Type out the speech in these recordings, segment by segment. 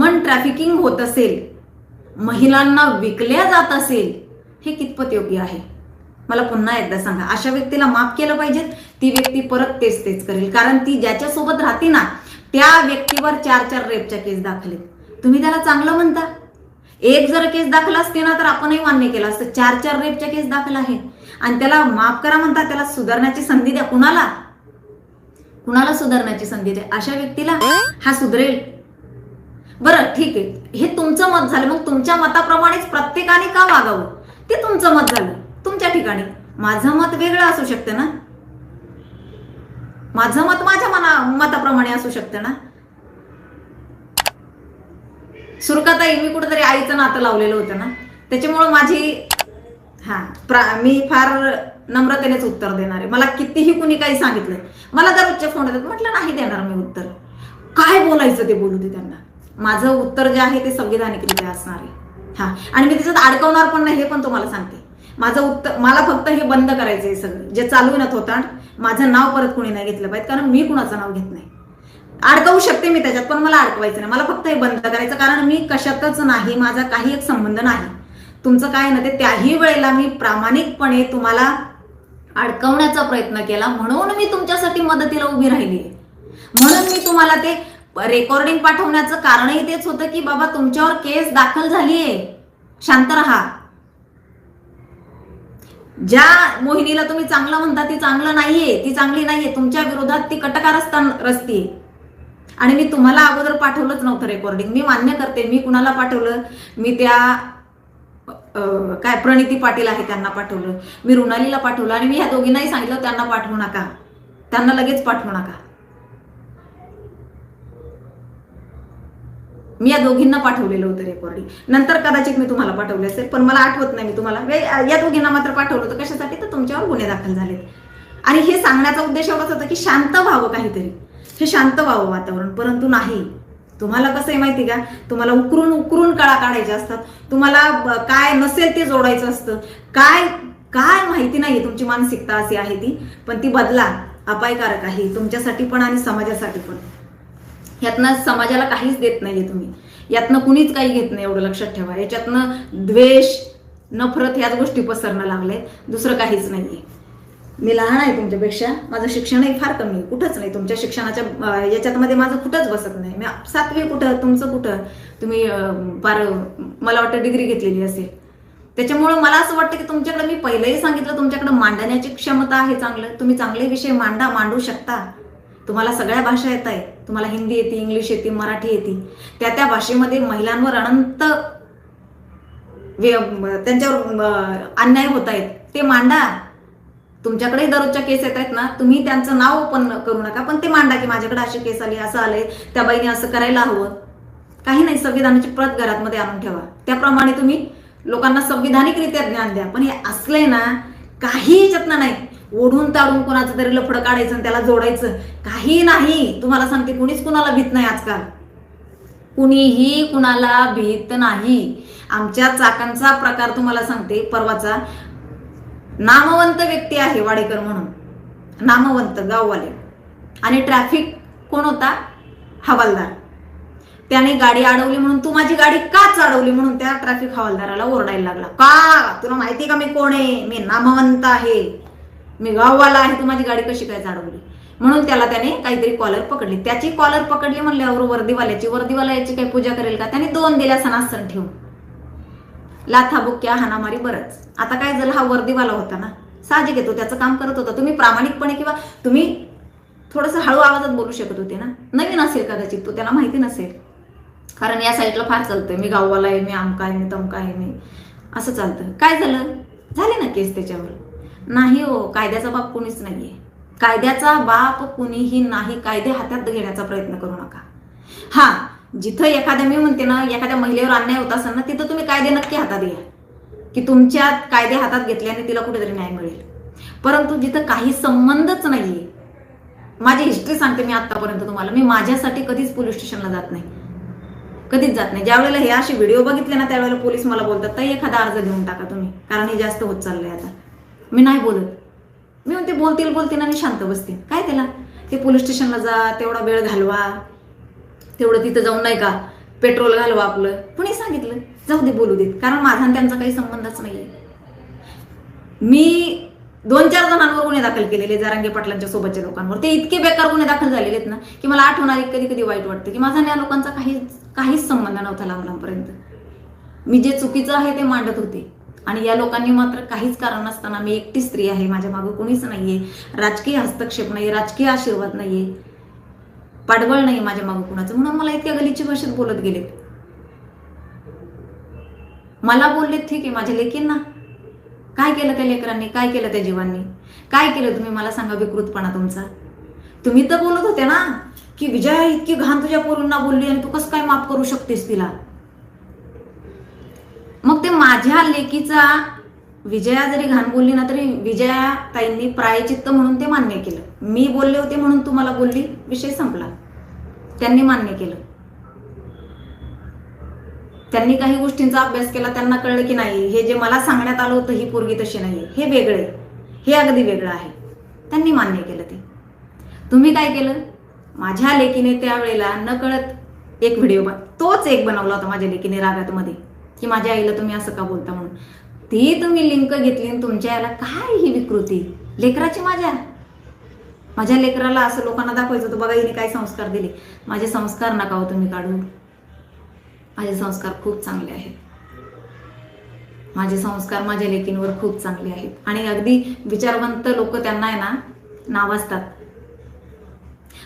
Human trafficking होत असेल महिलांना विकल्या जात असेल हे कितपत योग्य आहे? मला पुन्हा एकदा सांगा अशा व्यक्तीला माफ केलं पाहिजे ती व्यक्ती परत तेच तेच करेल. कारण ती ज्याच्यासोबत राहते ना त्या व्यक्तीवर चार चार रेपच्या केस दाखल आहेत तुम्ही त्याला चांगलं म्हणता. एक जर केस दाखल असते ना तर आपणही मान्य केलं असतं. चार चार रेपच्या केस दाखल आहे. आणि त्याला माफ करा म्हणता त्याला सुधारण्याची संधी द्या. कुणाला? कुणाला सुधारण्याची संधी द्या? अशा व्यक्तीला हा सुधरेल. बरं ठीक आहे. हे तुमचं मत झालं. मग तुमच्या मताप्रमाणेच प्रत्येकाने का वागावं? ते तुमचं मत झालं. तुमच्या ठिकाणी. माझं मत वेगळं असू शकतं ना? माझं मत माझ्या मना मताप्रमाणे असू शकतं ना? सुरकाताई मी कुठेतरी आईचं नातं लावलेलं होतं ना? त्याच्यामुळं माझी हा प्रा मी फार नम्रतेनेच उत्तर देणार. आहे मला कितीही कुणी काही सांगितलं मला दररोजच्या फोन येतात म्हटलं नाही देणार मी उत्तर. काय बोलायचं ते बोलू दे त्यांना. माझं उत्तर जे आहे ते संविधानिकरित्या असणार आहे. हा. आणि मी त्याच्यात अडकवणार पण नाही हे पण तुम्हाला सांगते. माझं उत्तर मला फक्त हे बंद करायचं आहे सगळं. जे चालू आहे ना थोतांड माझं नाव परत कोणी नाही घेतलं पाहिजे कारण मी कुणाचं नाव घेत नाही. अडकवू शकते मी त्याच्यात पण मला अडकवायचं नाही. मला फक्त हे बंद करायचं कारण मी कशातच नाही माझा काही एक संबंध नाही. तुमचं काय ना ते त्याही वेळेला मी प्रामाणिकपणे तुम्हाला अडकवण्याचा प्रयत्न केला म्हणून मी तुमच्यासाठी मदतीला उभी राहिली म्हणून मी तुम्हाला ते रेकॉर्डिंग पाठवण्याचं कारणही तेच होतं की बाबा तुमच्यावर केस दाखल झालीये. शांत राहा. ज्या मोहिनीला तुम्ही चांगलं म्हणता ती चांगलं नाहीये. ती चांगली नाहीये. तुमच्या विरोधात ती कटकार रस्ती आणि मी तुम्हाला अगोदर पाठवलंच नव्हतं रेकॉर्डिंग मी मान्य करते मी कुणाला पाठवलं? मी त्या काय प्रणिती पाटील आहे त्यांना पाठवलं. मी रुणालीला पाठवलं आणि मी ह्या दोघींनाही सांगितलं त्यांना पाठवू नका. त्यांना लगेच पाठवू नका. मी या दोघींना पाठवलेलं होतं रेकॉर्डिंग नंतर कदाचित मी तुम्हाला पाठवले असेल पण मला आठवत नाही मी तुम्हाला. या दोघींना मात्र पाठवलं होतं. कशासाठी? तर तुमच्यावर गुन्हे दाखल झाले आणि हे सांगण्याचा उद्देश एवढाच होता की शांत व्हावं काहीतरी. हे शांत व्हावं वातावरण. परंतु नाही. तुम्हाला कसं आहे माहिती का? तुम्हाला उकरून उकरून कळा काढायच्या असतात. तुम्हाला काय नसेल ते जोडायचं असतं. काय काय माहिती नाही तुमची मानसिकता अशी आहे ती. पण ती बदला अपायकारक आहे. तुमच्यासाठी पण आणि समाजासाठी पण. यातनं समाजाला काहीच देत नाहीये तुम्ही. यातनं कुणीच काही घेत नाही एवढं लक्षात ठेवा. याच्यातनं द्वेष नफरत ह्याच गोष्टी पसरणं लागले दुसरं काहीच नाहीये. मी लहान आहे तुमच्यापेक्षा. माझं शिक्षणही फार कमी आहे. कुठंच नाही. तुमच्या शिक्षणाच्या याच्यात याच्यातमध्ये माझं कुठंच बसत नाही. मी सातवी कुठं तुमचं कुठं? तुम्ही फार मला वाटतं डिग्री घेतलेली असेल. त्याच्यामुळं मला असं वाटतं की तुमच्याकडे मी पहिलंही सांगितलं तुमच्याकडे मांडण्याची क्षमता आहे चांगलं. तुम्ही चांगले विषय मांडा मांडू शकता. तुम्हाला सगळ्या भाषा येत आहे तुम्हाला हिंदी येते इंग्लिश येते मराठी येते. त्या त्या भाषेमध्ये महिलांवर अनंत त्यांच्यावर अन्याय होत आहेत. ते मांडा. तुमच्याकडे दररोजच्या केस येत आहेत ना तुम्ही त्यांचं नाव ओपन करू नका पण ते मांडा की माझ्याकडे अशी केस आली असं आलंय त्या बाईने असं करायला हवं. काही नाही संविधानाची प्रत घरामध्ये आणून ठेवा. त्याप्रमाणे तुम्ही लोकांना संविधानिकरित्या ज्ञान द्या. पण हे असलंय ना काही याच्यातनं नाही. ओढून ताडून कोणाचं तरी लफडं काढायचं आणि त्याला जोडायचं. काही नाही. तुम्हाला सांगते कुणीच कुणाला भीत नाही आजकाल. कुणीही कुणाला भीत नाही. आमच्या चाकांचा प्रकार तुम्हाला सांगते परवाचा. नामवंत व्यक्ती आहे वाडेकर म्हणून. नामवंत गाववाले. आणि ट्रॅफिक कोण होता? हवालदार. त्याने गाडी अडवली म्हणून तू माझी गाडी काच अडवली म्हणून त्या ट्रॅफिक हवालदाराला ओरडायला लागला. का? तुला माहिती का मी कोण आहे? मी नामवंत आहे. मी गाववाला आहे तू माझी गाडी कशी काय अडवली म्हणून त्याला त्याने काहीतरी कॉलर पकडली. त्याची कॉलर पकडली म्हणल्यावर वर्दीवाल्याची वर्दीवाला याची काही पूजा करेल का? त्याने दोन दिल्या सणासन ठेवून. लाथा बुक्या हानामारी बरंच. आता काय झालं? हा वर्दीवाला होता ना. साहजिक येतो त्याचं काम करत होता. तुम्ही प्रामाणिकपणे किंवा तुम्ही थोडंसं हळू आवाजात बोलू शकत होते ना. नवीन असेल कदाचित तो. त्याला माहिती नसेल. कारण या साईडला फार चालतंय. मी गाववाला आहे मी आमका आहे मी तमका आहे मी असं चालतं काय झालं? झाले ना केस त्याच्यावर? नाही हो कायद्याचा बाप कोणीच नाहीये. कायद्याचा बाप कुणीही नाही कायदे हातात घेण्याचा प्रयत्न करू नका. हा जिथं एखाद्या मी म्हणते ना एखाद्या महिलेवर अन्याय होत असेल ना तिथं तुम्ही कायदे नक्की हातात घ्या. की तुमच्या कायदे हातात घेतल्याने तिला कुठेतरी न्याय मिळेल. परंतु जिथं काही संबंधच नाहीये माझी हिस्ट्री सांगते मी आतापर्यंत तुम्हाला. मी माझ्यासाठी कधीच पोलीस स्टेशनला जात नाही. कधीच जात नाही. ज्यावेळेला हे असे व्हिडिओ बघितले ना त्यावेळेला पोलीस मला बोलतात तर एखादा अर्ज देऊन टाका तुम्ही. कारण हे जास्त होत चाललंय आता. मी नाही बोलत. मी म्हणते बोलतील बोलतील आणि शांत बसतील. काय त्याला? ते पोलीस स्टेशनला जा तेवढा वेळ घालवा. तेवढं तिथं जाऊन नाही का पेट्रोल घालवा आपलं. कुणी सांगितलं? जाऊ दे बोलू देत. कारण माझा आणि त्यांचा काही संबंधच नाहीये. मी दोन चार जणांवर गुन्हे दाखल केलेले जारांगे पाटलांच्या सोबतच्या लोकांवर. ते इतके बेकार गुन्हे दाखल झालेले आहेत ना की मला आठवणारी कधी कधी वाईट वाटतं की माझा या लोकांचा काही काहीच संबंध नव्हता लांब लांबपर्यंत. मी जे चुकीचं आहे ते मांडत होते. आणि या लोकांनी मात्र काहीच कारण नसताना मी एकटी स्त्री आहे माझ्या मागं कोणीच नाहीये राजकीय हस्तक्षेप नाही राजकीय आशीर्वाद नाहीये पाठबळ नाही माझ्या मागं कुणाचं. म्हणून मला इतक्या गलीची भाषेत बोलत गेलेत. मला बोलले ठीक आहे माझ्या लेकींना. काय केलं त्या लेकरांनी? काय केलं त्या जीवांनी? काय केलं तुम्ही? मला सांगा विकृतपणा तुमचा. तुम्ही तर बोलत होते ना की विजया इतकी घाण तुझ्या पोरींना बोलली आणि तू कसं काय माफ करू शकतेस तिला? मग ते माझ्या लेकीचा विजया जरी घाण बोलली ना तरी विजया ताईंनी प्रायचित्त म्हणून ते मान्य केलं. मी बोलले होते म्हणून तुम्हाला बोलली विषय संपला. त्यांनी मान्य केलं. त्यांनी काही गोष्टींचा अभ्यास केला त्यांना कळलं की नाही हे जे मला सांगण्यात आलं होतं ही पोरगी तशी नाही हे वेगळे हे अगदी वेगळं आहे. त्यांनी मान्य केलं ते. तुम्ही काय केलं? माझ्या लेकीने त्यावेळेला नकळत एक व्हिडिओ तोच एक बनवला होता माझ्या लेकीने रागात मध्ये. की माझ्या आईला तुम्ही असं का बोलता म्हणून? ती तुम्ही लिंक घेतली आणि तुमच्या याला काय ही विकृती? लेकराची माझ्या. माझ्या लेकराला असं लोकांना दाखवायचं होतं बघा हिने काय संस्कार दिले. माझे संस्कार नका हो तुम्ही काढून माझे संस्कार खूप चांगले आहेत. माझे संस्कार माझ्या लेकींवर खूप चांगले आहेत. आणि अगदी विचारवंत लोक त्यांना आहे ना नावाजतात.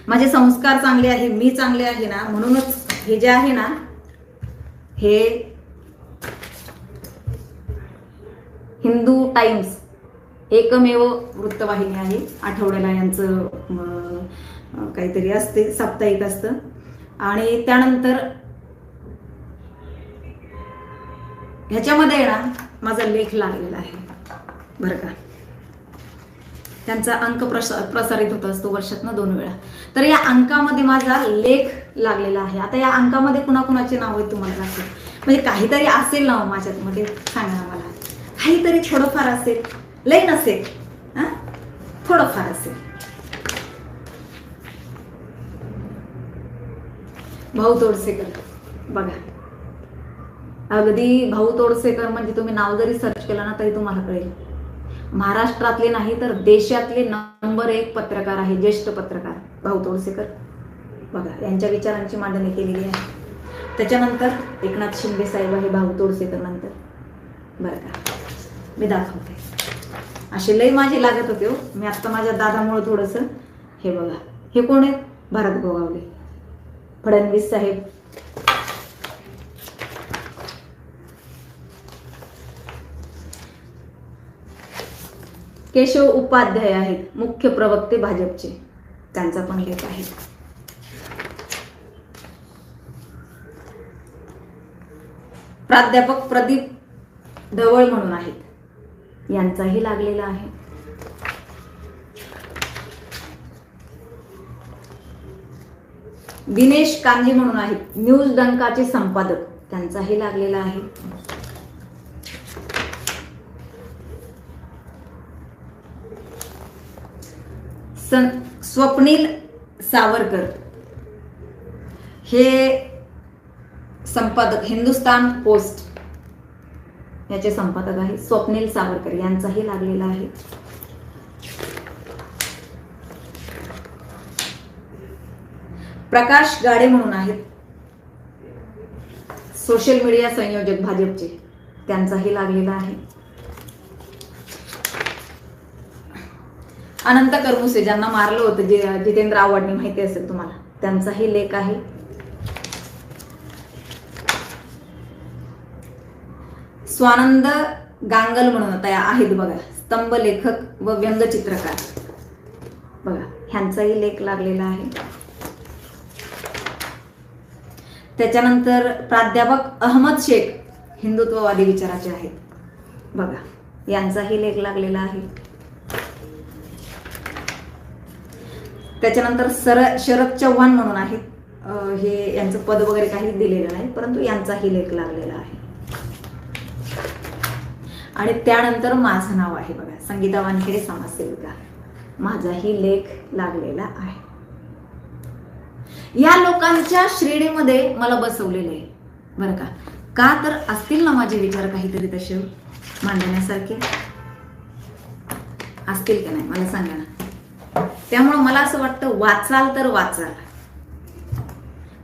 माझे संस्कार चांगले आहे मी चांगले आहे ना म्हणूनच हे जे आहे ना हे हिंदू टाइम्स एकमेव वृत्तवाहिनी आहे. आठवड्याला यांचं काहीतरी असते साप्ताहिक असतं. आणि त्यानंतर ह्याच्यामध्ये ना माझा लेख लागलेला आहे. बरं का? त्यांचा अंक प्रसा प्रसारित होत असतो वर्षातनं दोन वेळा. तर या अंकामध्ये माझा लेख लागलेला आहे. आता या अंकामध्ये कुणाकुणाचे नाव आहेत तुम्हाला म्हणजे काहीतरी असेल ना हो माझ्यामध्ये सांगा मला. काहीतरी थोडंफार असेल. लय नसेल. हा? थोडंफार असेल. भाऊ तोडसेकर. बघा. अगदी भाऊ तोडसेकर म्हणजे तुम्ही नाव जरी सर्च केलं ना तरी तुम्हाला कळेल. महाराष्ट्रातले नाही तर देशातले नंबर एक पत्रकार आहे ज्येष्ठ पत्रकार. भाऊ तोडसेकर. बघा यांच्या विचारांची मांडणी केलेली आहे. त्याच्यानंतर एकनाथ शिंदे साहेब आहे भाऊ तोडसेकर नंतर. बरं का. मी दाखवते. असे लय माझे लागत होते हो. मी आत्ता माझ्या दादामुळं थोडंसं हे बघा. हे कोण आहेत भारत गोगावले. फडणवीस साहेब. केशव उपाध्याय आहेत. मुख्य प्रवक्ते भाजपचे. त्यांचा पण लेख आहे. प्राध्यापक प्रदीप ढवळ म्हणून आहेत. यांचाही लागलेला आहे. दिनेश कांजी म्हणून आहेत. न्यूज डंकाचे संपादक. त्यांचाही लागलेला आहे. स्वप्नील सावरकर. हे संपादक हिंदुस्तान पोस्ट. याचे संपादक आहे स्वप्नील सावरकर. यांचाही लागलेला आहे. प्रकाश गाडे म्हणून आहेत. सोशल मीडिया संयोजक भाजपचे. त्यांचाही लागलेला आहे. अनंत करमुसे ज्यांना मारलं होतं जे जितेंद्र आव्हाडने माहिती असेल तुम्हाला त्यांचाही लेख आहे. स्वानंद गांगल म्हणून आता आहेत बघा. स्तंभ लेखक व व्यंगचित्रकार. बघा ह्यांचाही लेख लागलेला आहे. त्याच्यानंतर प्राध्यापक अहमद शेख हिंदुत्ववादी विचाराचे आहेत. बघा यांचाही लेख लागलेला आहे. त्याच्यानंतर सर शरद चव्हाण म्हणून आहेत. हे यांचं पद वगैरे काही दिलेलं नाही परंतु यांचाही लेख लागलेला आहे. आणि त्यानंतर माझं नाव आहे बघा संगीता वानखेडे समाजसेविका. माझाही लेख लागलेला आहे. या लोकांच्या श्रेणीमध्ये मला बसवलेलं आहे. बरं का? का तर असतील ना माझे विचार काहीतरी तसे मांडण्यासारखे? असतील का नाही? मला सांगा ना. त्यामुळं मला असं वाटतं वाचाल तर वाचाल.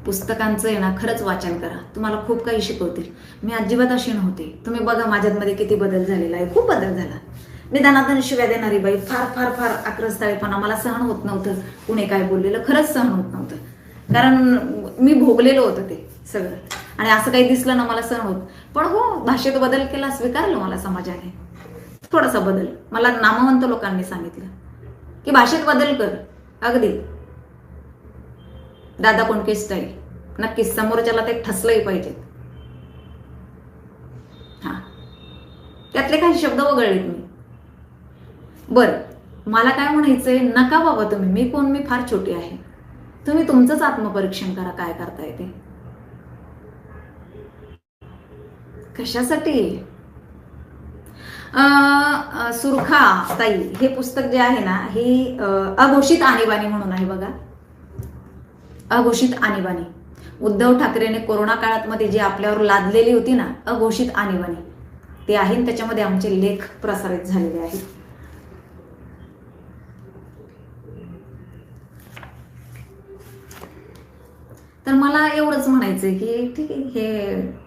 पुस्तकांचं आहे ना खरंच वाचन करा. तुम्हाला खूप काही शिकवतील. मी अजिबात अशी नव्हते. तुम्ही बघा माझ्यामध्ये किती बदल झालेला आहे. खूप बदल झाला. निदानातून शिव्या देणारी बाई फार फार फार आक्रस्ताळेपणा मला सहन होत नव्हतं. कुणी काय बोललेलं खरंच सहन होत नव्हतं. कारण मी भोगलेलं होतं ते सगळं. आणि असं काही दिसलं ना मला सहन होत. पण हो भाषेत बदल केला स्वीकारलं मला समाजाने. थोडासा बदल. मला नामवंत लोकांनी सांगितलं. की भाषेत बदल कर. अगदी. दादा कोणके स्टाईल नक्कीच समोरच्याला ते ठसलंही पाहिजेत हा. त्यातले काही शब्द वगळलेत मी. बर मला काय म्हणायचंय? नका बाबा तुम्ही. मी कोण? मी फार छोटी आहे. तुम्ही तुमचंच आत्मपरीक्षण करा. काय करता येते कशासाठी? अं, सुरखा ताई हे पुस्तक जे आहे ना हे अघोषित आणीबाणी म्हणून आहे बघा. अघोषित आणीबाणी. उद्धव ठाकरेने कोरोना काळात मध्ये जी आपल्यावर लादलेली होती ना अघोषित आणीबाणी. ते आहे त्याच्यामध्ये आमचे लेख प्रसारित झालेले आहेत. तर मला एवढंच म्हणायचंय की ठीक आहे हे